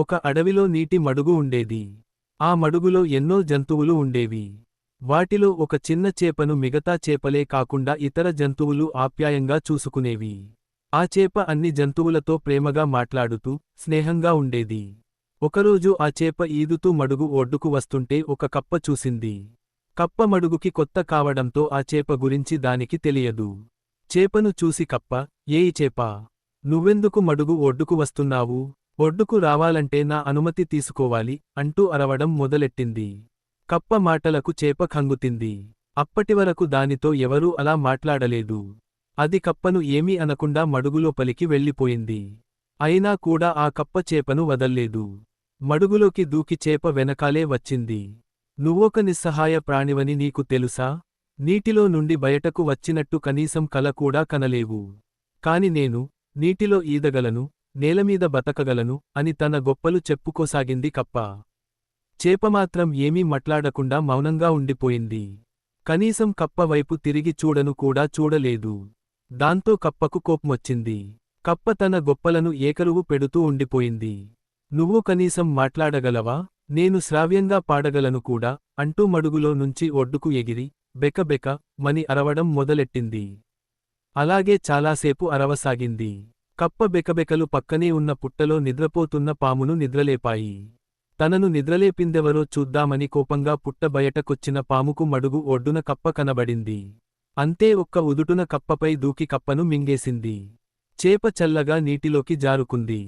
ఒక అడవిలో నీటి మడుగు ఉండేది. ఆ మడుగులో ఎన్నో జంతువులు ఉండేవి. వాటిలో ఒక చిన్న చేపను మిగతా చేపలే కాకుండా ఇతర జంతువులు ఆప్యాయంగా చూసుకునేవి. ఆ చేప అన్ని జంతువులతో ప్రేమగా మాట్లాడుతూ స్నేహంగా ఉండేది. ఒకరోజు ఆ చేప ఈదుతూ మడుగు ఒడ్డుకు వస్తుంటే ఒక కప్ప చూసింది. కప్ప మడుగుకి కొత్త కావడంతో ఆ చేప గురించి దానికి తెలియదు. చేపను చూసి కప్ప ఏయి చేపా నువ్వెందుకు మడుగు ఒడ్డుకు వస్తున్నావు? ఒడ్డుకు రావాలంటే నా అనుమతి తీసుకోవాలి అంటూ అరవడం మొదలెట్టింది. కప్ప మాటలకు చేప ఖంగుతింది. అప్పటివరకు దానితో ఎవరూ అలా మాట్లాడలేదు. అది కప్పను ఏమీ అనకుండా మడుగులోపలికి వెళ్ళిపోయింది. అయినా కూడా ఆ కప్ప చేపను వదల్లేదు. మడుగులోకి దూకి చేప వెనకాలే వచ్చింది. నువ్వొక నిస్సహాయ ప్రాణివని నీకు తెలుసా? నీటిలో నుండి బయటకు వచ్చినట్టు కనీసం కల కూడా కనలేవు. కాని నేను నీటిలో ఈదగలను నేలమీద బతకగలను అని తన గొప్పలు చెప్పుకోసాగింది కప్ప. చేపమాత్రం ఏమీ మట్లాడకుండా మౌనంగా ఉండిపోయింది. కనీసం కప్ప వైపు తిరిగి చూడను కూడా చూడలేదు. దాంతో కప్పకు కోపమొచ్చింది. కప్ప తన గొప్పలను ఏకరువు పెడుతూ ఉండిపోయింది. నువ్వు కనీసం మాట్లాడగలవా? నేను శ్రావ్యంగా పాడగలను కూడా అంటూ మడుగులో నుంచి ఒడ్డుకు ఎగిరి బెకబెక మని అరవడం మొదలెట్టింది. అలాగే చాలాసేపు అరవసాగింది. కప్ప బెకబెకలు పక్కనే ఉన్న పుట్టలో నిద్రపోతున్న పామును నిద్రలేపాయి. తనను నిద్రలేపిందెవరో చూద్దామని కోపంగా పుట్ట బయటకొచ్చిన పాముకు మడుగు ఒడ్డున కప్ప కనబడింది. అంతే ఒక్క ఉదుటున కప్పపై దూకి కప్పను మింగేసింది. చేప చల్లగా నీటిలోకి జారుకుంది.